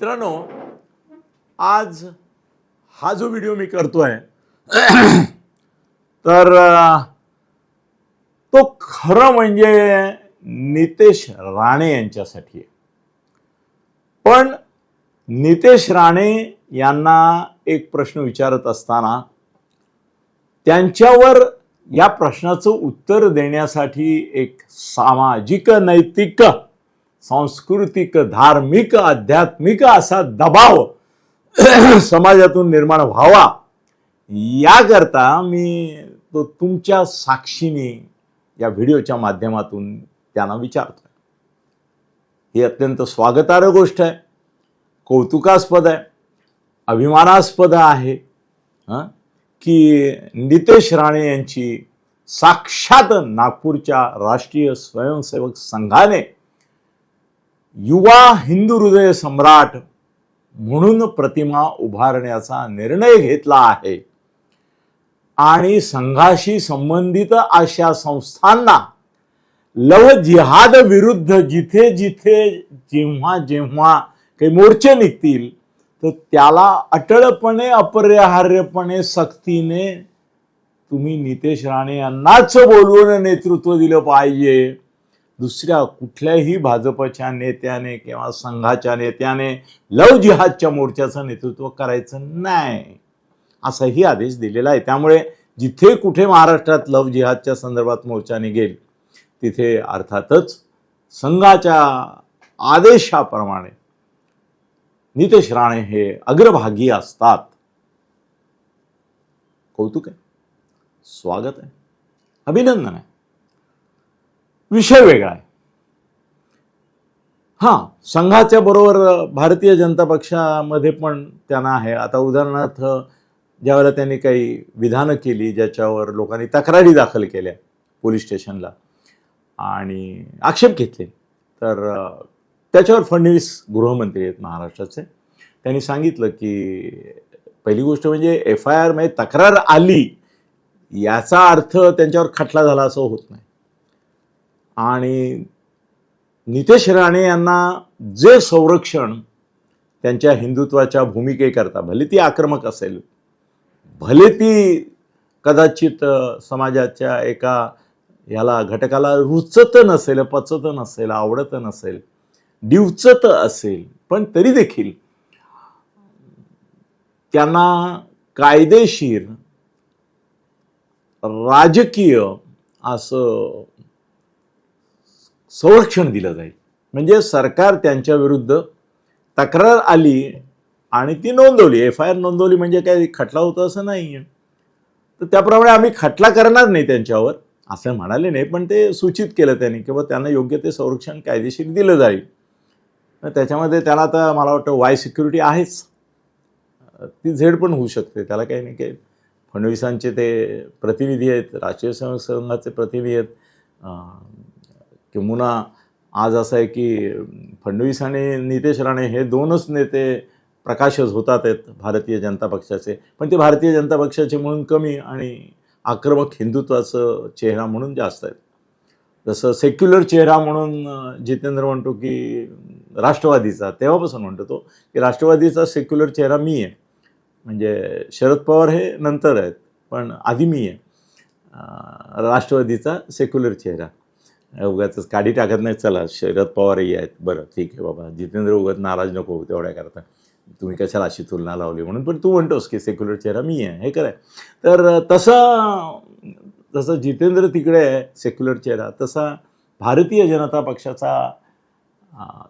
मित्रांनो आज हा जो व्हिडिओ मी करतोय तर तो खरं म्हणजे नितेश राणे यांच्यासाठी आहे. पण नितेश राणे यांना एक प्रश्न विचारत असताना त्यांच्यावर या प्रश्नाचं उत्तर देण्यासाठी एक सामाजिक नैतिक सांस्कृतिक धार्मिक आध्यात्मिक असा दबाव समाजातून निर्माण व्हावा. याकरता मी तो तुमच्या साक्षीने या व्हिडिओच्या माध्यमातून त्यांना विचारतो ही अत्यंत स्वागतार्ह गोष्ट आहे. कौतुकास्पद आहे. अभिमानास्पद आहे. की नितेश राणे यांची साक्षात नागपूरच्या राष्ट्रीय स्वयंसेवक संघाने युवा हिंदू हृदय सम्राट म्हणून प्रतिमा उभारण्याचा निर्णय घेतला आहे. आणि संघाशी संबंधित अशा संस्थांना लव जिहाद विरुद्ध जिथे जिथे जेव्हा जेव्हा काही मोर्चे निघतील तर त्याला अटळपणे अपरिहार्यपणे सक्तीने तुम्ही नितेश राणे यांनाच बोलवून नेतृत्व दिलं पाहिजे. दुसऱ्या कुठल्याही भाजपच्या नेत्याने किंवा संघाच्या नेत्याने लव जिहादच्या मोर्चाचं नेतृत्व करायचं नाही असाही आदेश दिलेला आहे. त्यामुळे जिथे कुठे महाराष्ट्रात लव जिहादच्या संदर्भात मोर्चा निघेल तिथे अर्थातच संघाच्या आदेशाप्रमाणे नितेश राणे हे अग्रभागी असतात. कौतुक आहे. स्वागत आहे. अभिनंदन आहे. विषय वेगळा आहे. हां संघाच्या बरोबर भारतीय जनता पक्षामध्ये पण त्यांना आहे. आता उदाहरणार्थ ज्यावेळेला त्यांनी काही विधानं केली ज्याच्यावर लोकांनी तक्रारी दाखल केल्या पोलीस स्टेशनला आणि आक्षेप घेतले तर त्याच्यावर फडणवीस गृहमंत्री आहेत महाराष्ट्राचे. त्यांनी सांगितलं की पहिली गोष्ट म्हणजे एफ आय आर म्हणजे तक्रार आली याचा अर्थ त्यांच्यावर खटला झाला असं होत नाही. आणि नितेश राणे यांना जे संरक्षण त्यांच्या हिंदुत्वाच्या भूमिकेकरता भले ती आक्रमक असेल भले ती कदाचित समाजाच्या एका ह्याला घटकाला रुचत नसेल पचत नसेल आवडत नसेल डिवचत असेल पण तरी देखील त्यांना कायदेशीर राजकीय असं संरक्षण दिलं जाईल. म्हणजे सरकार त्यांच्या विरुद्ध तक्रार आली आणि ती नोंदवली. एफ आय आर नोंदवली म्हणजे काय? खटला होतो असं नाही आहे तर त्याप्रमाणे आम्ही खटला करणार नाही त्यांच्यावर असं म्हणाले नाही पण ते सूचित केलं त्यांनी किंवा त्यांना योग्य ते संरक्षण कायदेशीर दिलं जाईल. त्याच्यामध्ये त्याला आता मला वाटतं वाय सिक्युरिटी आहेच. ती झेड पण होऊ शकते. त्याला काही नाही काही. फडणवीसांचे ते प्रतिनिधी आहेत राष्ट्रीय संघ संघाचे प्रतिनिधी आहेत. किंबहुना आज असं आहे की फडणवीस आणि नितेश राणे हे दोनच नेते प्रकाशच होतात आहेत भारतीय जनता पक्षाचे. पण ते भारतीय जनता पक्षाचे म्हणून कमी आणि आक्रमक हिंदुत्वाचं चेहरा म्हणून जास्त आहेत. जसं सेक्युलर चेहरा म्हणून जितेंद्र म्हणतो की राष्ट्रवादीचा तेव्हापासून म्हणतो तो की राष्ट्रवादीचा सेक्युलर चेहरा मी आहे. म्हणजे शरद पवार हे नंतर आहेत पण आधी मी आहे. राष्ट्रवादीचा सेक्युलर चेहरा. उगाच काढी टाकत नाही चला शरद पवारही आहेत. बरं ठीक आहे बाबा. जितेंद्र उगत नाराज नको तेवढ्या करता. तुम्ही कशाला अशी तुलना लावली म्हणून? पण तू म्हणतोस की सेक्युलर चेहरा मी आहे हे खरं तर तसा जसं जितेंद्र तिकडे आहे सेक्युलर चेहरा तसा भारतीय जनता पक्षाचा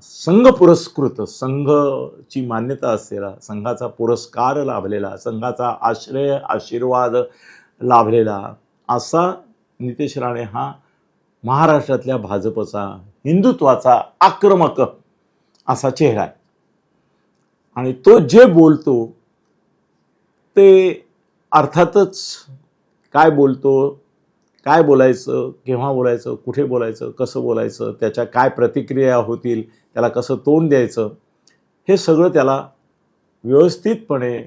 संघ पुरस्कृत संघची मान्यता असलेला संघाचा पुरस्कार लाभलेला संघाचा आश्रय आशीर्वाद लाभलेला असा नितेश राणे हा महाराष्ट्रातल्या भाजपचा हिंदुत्वाचा आक्रमक असा चेहरा आहे. आणि तो जे बोलतो ते अर्थातच काय बोलतो काय बोलायचं केव्हा बोलायचं कुठे बोलायचं कसं बोलायचं त्याच्या काय प्रतिक्रिया होतील त्याला कसं तोंड द्यायचं हे सगळं त्याला व्यवस्थितपणे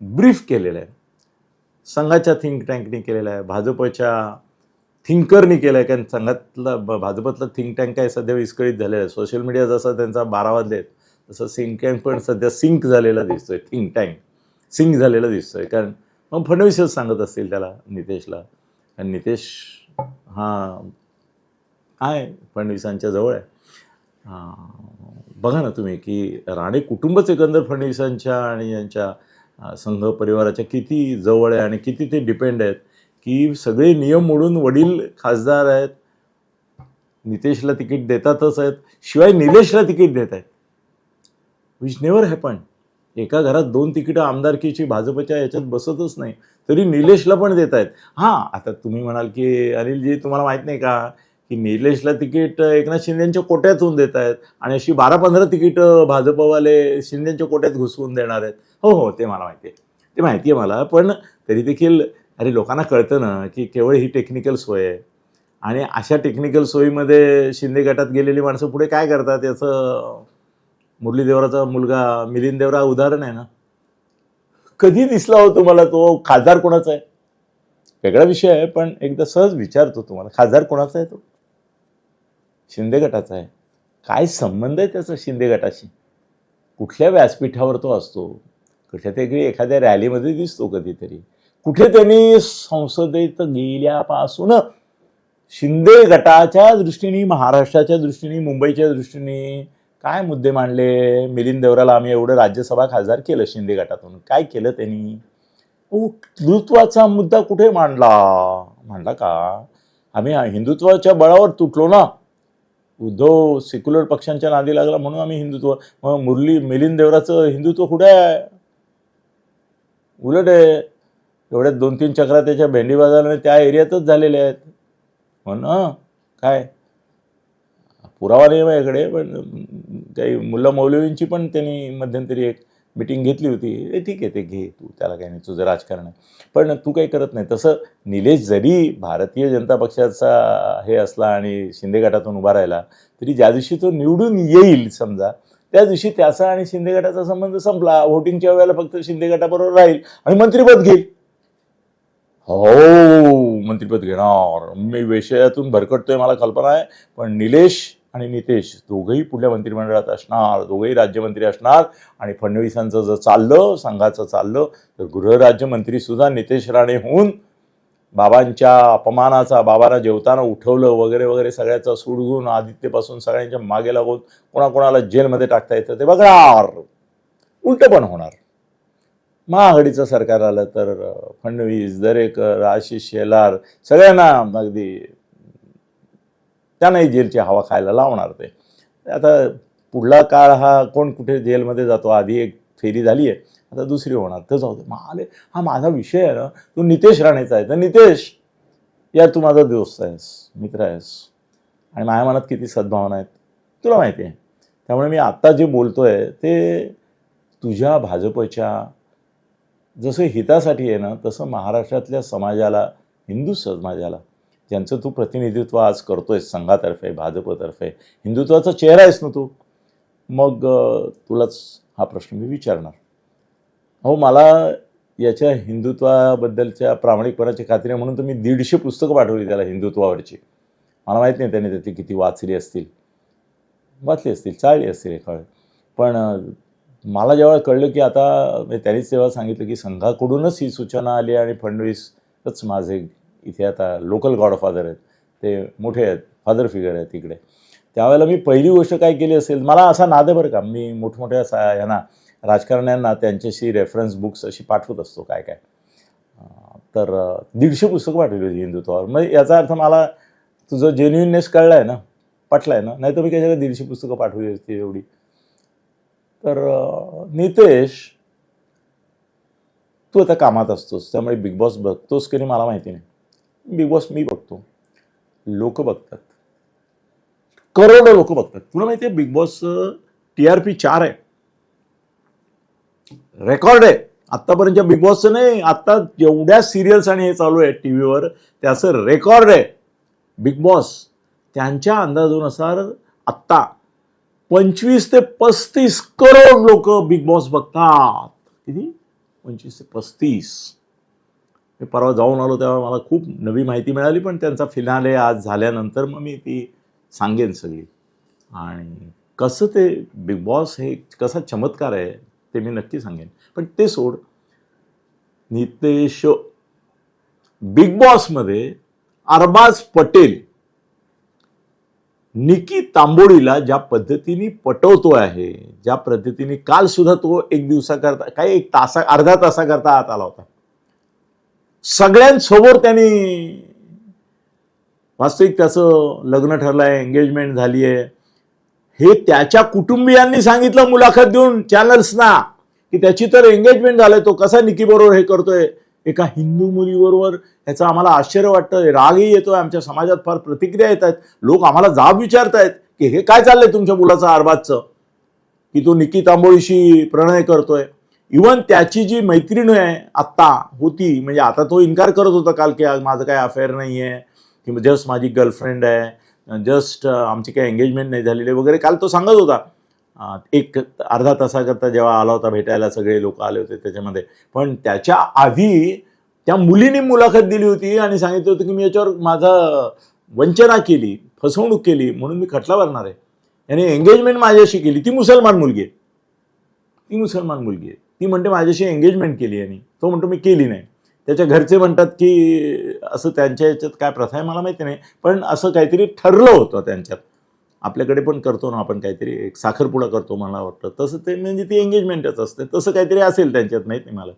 ब्रीफ केलेलं आहे. संघाच्या थिंक टँकने केलेलं आहे भाजपच्या थिंकरनी केलं आहे कारण संघातला भाजपातला थिंक टँक काय सध्या विस्कळीत झालेला आहे. सोशल मीडिया जसा त्यांचा बारा वाजले आहेत तसं सिंक टँक पण सध्या सिंक झालेला दिसतोय थिंक टँक सिंक झालेला दिसतोय. कारण मग फडणवीसच सांगत असतील त्याला नितेशला. आणि नितेश हा आहे फडणवीसांच्या जवळ आहे. बघा ना तुम्ही की राणे कुटुंबच एकंदर फडणवीसांच्या आणि यांच्या संघ परिवाराच्या किती जवळ आहे आणि किती ते डिपेंड आहेत. की सगळे नियम मोडून वडील खासदार आहेत नितेशला तिकीट देतातच आहेत शिवाय निलेशला तिकीट देत आहेत. विच नेवर हॅपन एका घरात दोन तिकीटं आमदारकीची भाजपच्या याच्यात बसतच नाही तरी निलेशला पण देत आहेत. हां आता तुम्ही म्हणाल की अनिलजी तुम्हाला माहीत नाही का की निलेशला तिकीट एकनाथ शिंदेच्या कोट्यातून देत आहेत आणि अशी बारा पंधरा तिकीटं भाजपवाले शिंदेच्या कोट्यात घुसवून देणार आहेत. हो हो ते मला माहिती आहे. ते माहिती आहे मला पण तरी देखील अरे लोकांना कळतं ना की केवळ ही टेक्निकल सोय आहे. आणि अशा टेक्निकल सोयीमध्ये शिंदे गटात गेलेली माणसं पुढे काय करतात याचं मुरली देवराचा मुलगा मिलिंद देवरा उदाहरण आहे ना? कधी दिसला हो तुम्हाला तो? खासदार कोणाचा आहे? वेगळा विषय आहे पण एकदा सहज विचारतो तुम्हाला. खासदार कोणाचा आहे तो? शिंदे गटाचा आहे. काय संबंध आहे त्याचा शिंदे गटाशी? कुठल्या व्यासपीठावर तो असतो? कुठल्या तरी एखाद्या रॅलीमध्ये दिसतो कधीतरी. कुठे त्यांनी संसदेत गेल्यापासून शिंदे गटाच्या दृष्टीने महाराष्ट्राच्या दृष्टीने मुंबईच्या दृष्टीने काय मुद्दे मांडले? मिलिंद देवराला आम्ही एवढं राज्यसभा खासदार केलं शिंदे गटातून. काय केलं त्यांनी? हिंदुत्वाचा मुद्दा कुठे मांडला? मांडला का? आम्ही हिंदुत्वाच्या बळावर तुटलो ना. उद्धव सेक्युलर पक्षांच्या नादी लागला म्हणून आम्ही हिंदुत्व मग मुरली मिलिंद देवराचं हिंदुत्व कुठे आहे? उलट आहे. एवढ्या दोन तीन चक्रा त्याच्या भेंडी बाजाराने त्या एरियातच झालेल्या आहेत. म्हणून ना काय? पुरावा नाही माझ्याकडे पण काही मुलं मौलवींची पण त्यांनी मध्यंतरी एक मिटिंग घेतली होती. ए ठीक आहे ते घे तू त्याला काही नाही तुझं राजकारण आहे. पण तू काही करत नाही. तसं निलेश जरी भारतीय जनता पक्षाचा हे असला आणि शिंदे गटातून उभा राहिला तरी ज्या दिवशी तो निवडून येईल समजा त्या दिवशी त्याचा आणि शिंदे गटाचा संबंध संपला. व्होटिंगच्या वेळेला फक्त शिंदे गटाबरोबर राहील आणि मंत्रिपद घेईल. हो मंत्रिपद घेणार. मी विषयातून भरकटतोय मला कल्पना आहे. पण निलेश आणि नितेश दोघंही पुढल्या मंत्रिमंडळात असणार दोघंही राज्यमंत्री असणार. आणि फडणवीसांचं जर चाललं संघाचं चाललं तर गृहराज्यमंत्रीसुद्धा नितेश राणे होऊन बाबांच्या अपमानाचा बाबांना जेवताना उठवलं वगैरे वगैरे सगळ्याचा सूड घेऊन आदित्यपासून सगळ्यांच्या मागे लागून कोणाकोणाला जेलमध्ये टाकता येतं ते बघणार. उलटं पण होणार. महाआघाडीचं सरकार आलं तर फडणवीस दरेकर आशिष शेलार सगळ्यांना अगदी त्यांनाही जेलची हवा खायला लावणार ते. आता पुढला काळ हा कोण कुठे जेलमध्ये जातो आधी एक फेरी झाली आहे आता दुसरी होणार तर जाऊ दे. महाले हा माझा विषय आहे ना तू नितेश राणेचा आहे. तर नितेश यार तू माझा दोस्त आहेस मित्र आहेस. आणि माझ्या मनात किती सद्भावना आहेत तुला माहिती आहे. त्यामुळे मी आत्ता जे बोलतोय ते तुझ्या भाजपच्या जसं हितासाठी आहे ना तसं महाराष्ट्रातल्या समाजाला हिंदू समाजाला ज्यांचं तू प्रतिनिधित्व आज करतो आहेस संघातर्फे भाजपतर्फे हिंदुत्वाचा चेहरा आहेस ना तू मग तुलाच हा प्रश्न मी विचारणार. हो मला याच्या हिंदुत्वाबद्दलच्या प्रामाणिकपणाची खात्री आहे म्हणून तर मी दीडशे पुस्तकं पाठवली त्याला हिंदुत्वावरची. मला माहीत नाही त्याने त्याची किती वाचली असतील वाचली असतील चाळली असतील एका पण मला जेव्हा कळलं की आता त्यांनीच तेव्हा सांगितलं की संघाकडूनच ही सूचना आली आणि फडणवीसच माझे इथे आता लोकल गॉडफादर आहेत. ते मोठे आहेत फादर फिगर आहेत तिकडे त्यावेळेला मी पहिली गोष्ट काय केली असेल मला असा नाद बरं का मी मोठमोठ्या सा ह्यांना राजकारण्यांना त्यांच्याशी रेफरन्स बुक्स अशी पाठवत असतो काय काय. तर दीडशे पुस्तकं पाठवली होती हिंदुत्वावर. मग याचा अर्थ मला तुझं जेन्युइननेस कळला आहे ना पटला आहे ना? नाही तर मी कशाला दीडशे पुस्तकं पाठवली असती एवढी? तर नितेश तू आता कामात असतोस त्यामुळे बिग बॉस बघतोस की नाही मला माहिती नाही. बिग बॉस मी बघतो. लोक बघतात. करोडो लोक बघतात. तुला माहिती आहे Bigg Boss T R P चार आहे. रेकॉर्ड आहे. आत्तापर्यंतच्या बिग बॉसचं नाही आत्ता जेवढ्या सिरियल्स आणि हे चालू आहे टी व्हीवर त्याचं रेकॉर्ड आहे. बिग बॉस त्यांच्या अंदाजानुसार आत्ता पंचवीस ते पस्तीस करोड लोक बिग बॉस बघतात. किती? पंचवीस ते पस्तीस. मी परवा जाऊन आलो तेव्हा मला खूप नवी माहिती मिळाली पण त्यांचा फिनाले आज झाल्यानंतर मग मी ती सांगेन सगळी. आणि कसं ते बिग बॉस हे कसा चमत्कार आहे ते मी नक्की सांगेन. पण ते सोड. नितेश बिग बॉसमध्ये अरबाज पटेल निकी तांबोळीला ज्या पद्धतीने पटवतो आहे ज्या पद्धतीने काल सुद्धा तो एक दिवसाकरता काही एक तासा अर्धा तासाकरता आत आला होता. सगळ्यांसमोर त्यांनी वास्तविक त्याचं लग्न ठरलं आहे एंगेजमेंट झाली आहे हे त्याच्या कुटुंबियांनी सांगितलं मुलाखत देऊन चॅनल्सना की त्याची तर एंगेजमेंट झालंय तो कसा निकी बरोबर हे करतोय? एका हिंदू मुलीबरोबर ह्याचं आम्हाला आश्चर्य वाटतं रागही येतोय आमच्या समाजात फार प्रतिक्रिया येत आहेत लोक आम्हाला जाब विचारतायत की हे काय चाललंय तुमच्या मुलाचं आरबाजचं? की तो निकी तांबोळीशी प्रणय करतोय. इवन त्याची जी मैत्रीण आहे आत्ता होती म्हणजे आता तो इन्कार करत होता काल की आज माझं काय अफेअर नाही आहे की जस्ट माझी गर्लफ्रेंड आहे जस्ट आमची काही एंगेजमेंट नाही झालेली वगैरे काल तो सांगत होता. एक अर्धा तासाकरता जेव्हा आला होता भेटायला सगळे लोक आले होते त्याच्यामध्ये. पण त्याच्या आधी त्या मुलीने मुलाखत दिली होती आणि सांगितलं होतं की मी याच्यावर माझा वंचना केली फसवणूक केली म्हणून मी खटला भरणार आहे. याने एंगेजमेंट माझ्याशी केली. ती मुसलमान मुलगी आहे. ती मुसलमान मुलगी आहे. ती म्हणते माझ्याशी एंगेजमेंट केली यांनी तो म्हणतो मी केली नाही. त्याच्या घरचे म्हणतात की असं त्यांच्या याच्यात काय प्रथा आहे? मला माहिती नाही. पण असं काहीतरी ठरलं होतं त्यांच्यात. आपल्याकडे पण करतो ना आपण काहीतरी एक साखरपुडा करतो मला वाटतं. तसं ते म्हणजे ती एंगेजमेंटच असते. तसं काहीतरी असेल त्यांच्यात माहीत नाही मला.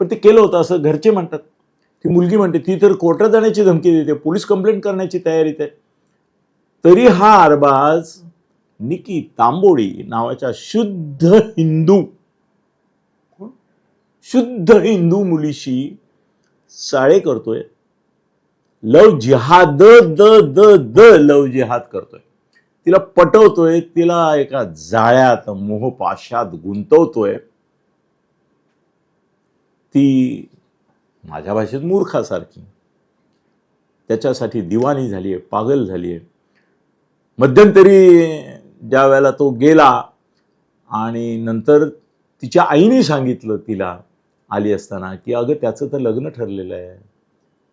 पण ते केलं होतं असं घरचे म्हणतात. ती मुलगी म्हणते ती तर कोर्टात जाण्याची धमकी देते पोलीस कंप्लेंट करण्याची तयारीत आहे. तरी हा अरबाज निकी तांबोळी नावाच्या शुद्ध हिंदू शुद्ध हिंदू मुलीशी साळे करतोय. लव जिहाद द द द लव जिहाद करतोय. तिला पटवतोय तिला एका जाळ्यात मोहपाशात गुंतवतोय. ती माझ्या भाषेत मूर्खासारखी. त्याच्यासाठी दिवाणी झाली आहे पागल झाली आहे मध्यंतरी ज्या वेळेला तो गेला आणि नंतर तिच्या आईने सांगितलं तिला आली असताना की अगं त्याचं तर लग्न ठरलेलं आहे.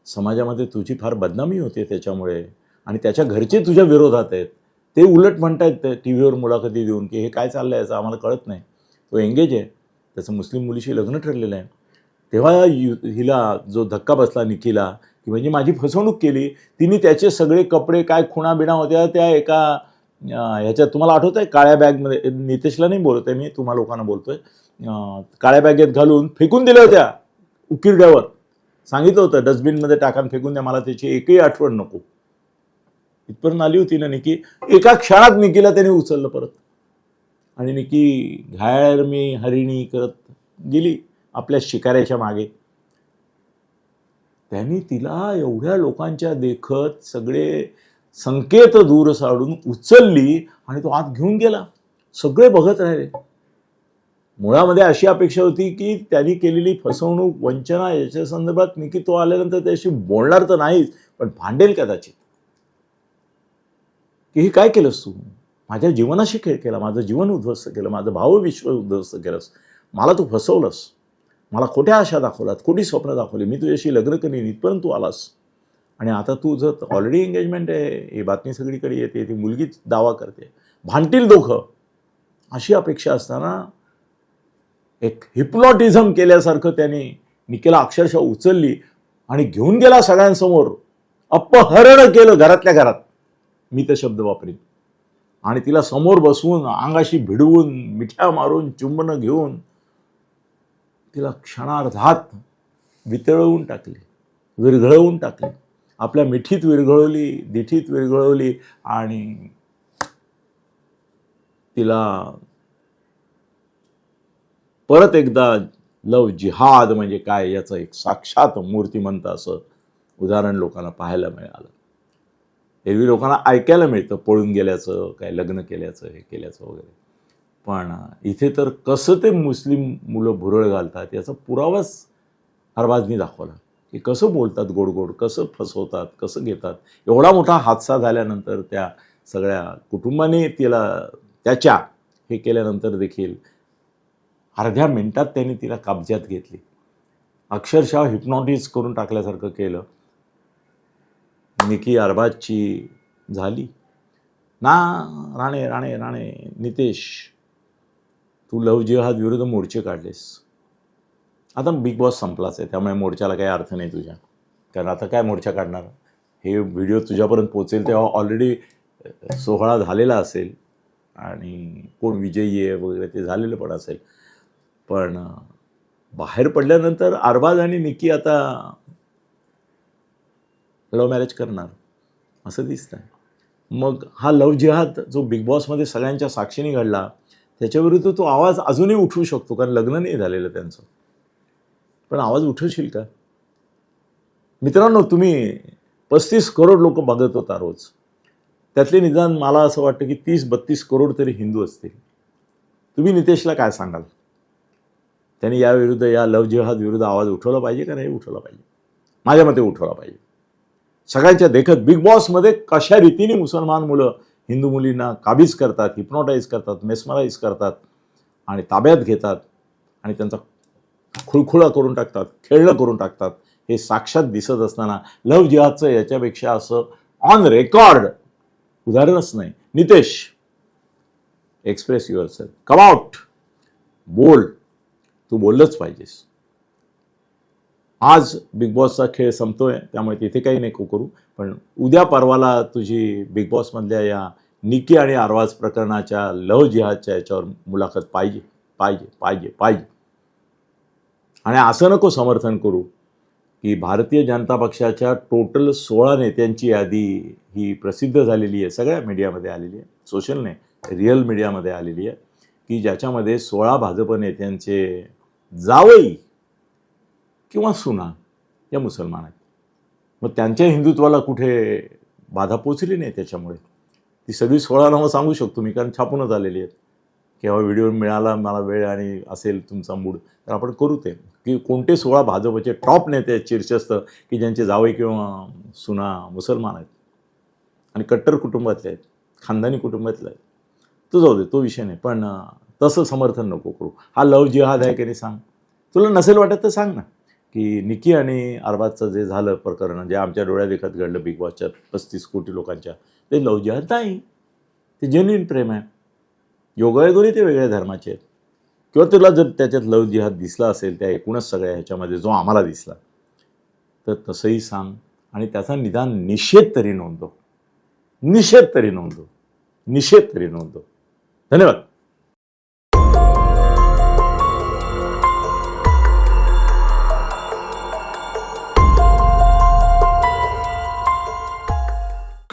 समाजामध्ये तुझी फार बदनामी होते त्याच्यामुळे आणि त्याच्या घरचे तुझ्या विरोधात आहेत. ते उलट म्हणतायत टी व्हीवर मुलाखती देऊन की हे काय चाललं आहे याचं आम्हाला कळत नाही. तो एंगेज आहे. त्याचं मुस्लिम मुलीशी लग्न ठरलेलं आहे. तेव्हा यु हिला जो धक्का बसला निखिला की म्हणजे माझी फसवणूक केली तिने त्याचे सगळे कपडे काय खुणा बिणा होत्या त्या एका ह्याच्यात तुम्हाला आठवत आहे काळ्या बॅगमध्ये नितेशला नाही बोलत आहे मी तुम्हा लोकांना बोलतोय. काळ्या बॅगेत घालून फेकून दिल्या होत्या उकिरड्यावर. सांगितलं होतं डस्टबिनमध्ये टाकान फेकून द्या मला त्याची एकही आठवण नको. इथपर्यंत आली होती ना निकी एका क्षणात निकीला त्याने उचललं परत. आणि निकी घायर मी हरिणी करत गेली आपल्या शिकाऱ्याच्या मागे. त्यांनी तिला एवढ्या लोकांच्या देखत सगळे संकेत दूर साडून उचलली आणि तो आत घेऊन गेला. सगळे बघत राहिले. मुळामध्ये अशी अपेक्षा होती की त्यांनी केलेली फसवणूक वंचना याच्या संदर्भात निकी तो आल्यानंतर त्याशी बोलणार तर नाहीच पण भांडेल कदाचित. की हे काय केलंस तू? माझ्या जीवनाशी खेळ केला माझं जीवन उद्ध्वस्त केलं माझं भावविश्व उद्ध्वस्त केलंस. मला तू फसवलंस. मला खोट्या आशा दाखवल्यात खोटी स्वप्न दाखवली. मी तुझ्याशी लग्न करीन इथपर्यंत तू आलास. आणि आता तू जर ऑलरेडी एंगेजमेंट आहे ही बातमी सगळीकडे येते ती मुलगीच दावा करते. भांडतील दोघं. अशी अपेक्षा असताना एक हिप्नॉटिझम केल्यासारखं त्याने निकेला अक्षरशः उचलली आणि घेऊन गेला सगळ्यांसमोर. अपहरण केलं घरातल्या घरात. मी ते शब्द वापरीन. आणि तिला समोर बसवून अंगाशी भिडवून मिठ्या मारून चुंबनं घेऊन तिला क्षणार्धात वितळवून टाकली विरघळवून टाकली. आपल्या मिठीत विरघळवली दिठीत विरघळवली आणि तिला परत एकदा लव जिहाद म्हणजे काय याचं एक साक्षात मूर्तिमंत असं उदाहरण लोकांना पाहायला मिळालं. एरवी लोकांना ऐकायला मिळतं पळून गेल्याचं काय लग्न केल्याचं हे केल्याचं वगैरे. पण इथे तर कसं ते मुस्लिम मुलं भुरळ घालतात याचा पुरावाच हरबाजनी दाखवला. की कसं बोलतात गोड गोड कसं फसवतात कसं घेतात. एवढा मोठा हादसा झाल्यानंतर त्या सगळ्या कुटुंबाने तिला त्याच्या हे केल्यानंतर देखील अर्ध्या मिनिटात त्यांनी तिला कब्ज्यात घेतली. अक्षरशः हिप्नॉटिज करून टाकल्यासारखं केलं. निकी अरबाजची झाली. ना राणे राणे राणे नितेश तू लव जिहाद विरुद्ध मोर्चे काढलेस. आता बिग बॉस संपलाच आहे त्यामुळे मोर्चाला काही अर्थ नाही तुझ्या. कारण आता काय मोर्चा काढणार? हे व्हिडिओ तुझ्यापर्यंत पोचेल तेव्हा ऑलरेडी सोहळा झालेला असेल. आणि कोण विजयी आहे वगैरे ते झालेलं पण असेल. पण बाहेर पडल्यानंतर अरबाज आणि निकी आता लव्ह मॅरेज करणार. असं दिसतं आहे मग हा लव जिहाद जो बिग बॉसमध्ये सगळ्यांच्या साक्षीने घडला त्याच्याविरुद्ध तो आवाज अजूनही उठवू शकतो कारण लग्न नाही झालेलं त्यांचं. पण आवाज उठवशील का? मित्रांनो तुम्ही पस्तीस करोड लोक बघत होता रोज. त्यातले निदान मला असं वाटतं की तीस बत्तीस करोड तरी हिंदू असतील. तुम्ही नितेशला काय सांगाल? त्यांनी याविरुद्ध या लव जिहाद विरुद्ध आवाज उठवला पाहिजे का नाही उठवला पाहिजे? माझ्या मते उठवला पाहिजे. सगळ्यांच्या देखत बिग बॉसमध्ये कशा रीतीने मुसलमान मुलं हिंदू मुलींना काबीज करतात हिप्नोटाईज करतात मेस्मराईज करतात आणि ताब्यात घेतात आणि त्यांचा खुळखुळा करून टाकतात खेळणं करून टाकतात हे साक्षात दिसत असताना लव्ह जिहादचं याच्यापेक्षा असं ऑन रेकॉर्ड उदाहरणच नाही. Nitesh express yourself come out बोल. तू बोललंच पाहिजेस. आज बिग बॉसचा खेळ संपतोय त्यामुळे तिथे काही नको करू पण उद्या परवाला तुझी बिग बॉसमधल्या या निकी आणि आरवाज प्रकरणाच्या लव जिहादच्या याच्यावर मुलाखत पाहिजे पाहिजे पाहिजे पाहिजे. आणि असं नको समर्थन करू की भारतीय जनता पक्षाच्या टोटल सोळा नेत्यांची यादी ही प्रसिद्ध झालेली आहे. सगळ्या मीडियामध्ये आलेली आहे. सोशल नाही रिअल मीडियामध्ये आलेली आहे. की ज्याच्यामध्ये सोळा भाजप नेत्यांचे जावई किंवा सुना या मुसलमान आहेत मग त्यांच्या हिंदुत्वाला कुठे बाधा पोचली नाही त्याच्यामुळे? ती सगळी सोळा नावं सांगू शकतो मी कारण छापूनच आलेली आहेत. केव्हा व्हिडिओ मिळाला मला वेळ आणि असेल तुमचा मूड तर आपण करू ते. की कोणते सोळा भाजपचे टॉप नेते आहेत शीर्षस्थ की ज्यांचे जावे किंवा सुना मुसलमान आहेत? आणि कट्टर कुटुंबातले आहेत खानदानी कुटुंबातले आहेत. तो जाऊ दे तो विषय नाही. पण तसं समर्थन नको करू. हा लव जिहाद आहे की नाही सांग? तुला नसेल वाटत तर सांग ना. की निकी आणि अरबाजचं जे झालं प्रकरण जे आमच्या डोळ्या देखत घडलं बिग बॉसच्या पस्तीस कोटी लोकांच्या ते लव नाही ते जेन्युइन प्रेम आहे. योगायोगाने ते वेगळ्या धर्माचे आहेत. किंवा तुला जर त्याच्यात लव जिहाद दिसला असेल त्या एकूणच सगळ्या ह्याच्यामध्ये जो आम्हाला दिसला तर तसंही सांग. आणि त्याचा निदान निषेध तरी नोंदव. निषेध तरी नोंदव. निषेध तरी नोंदव. धन्यवाद.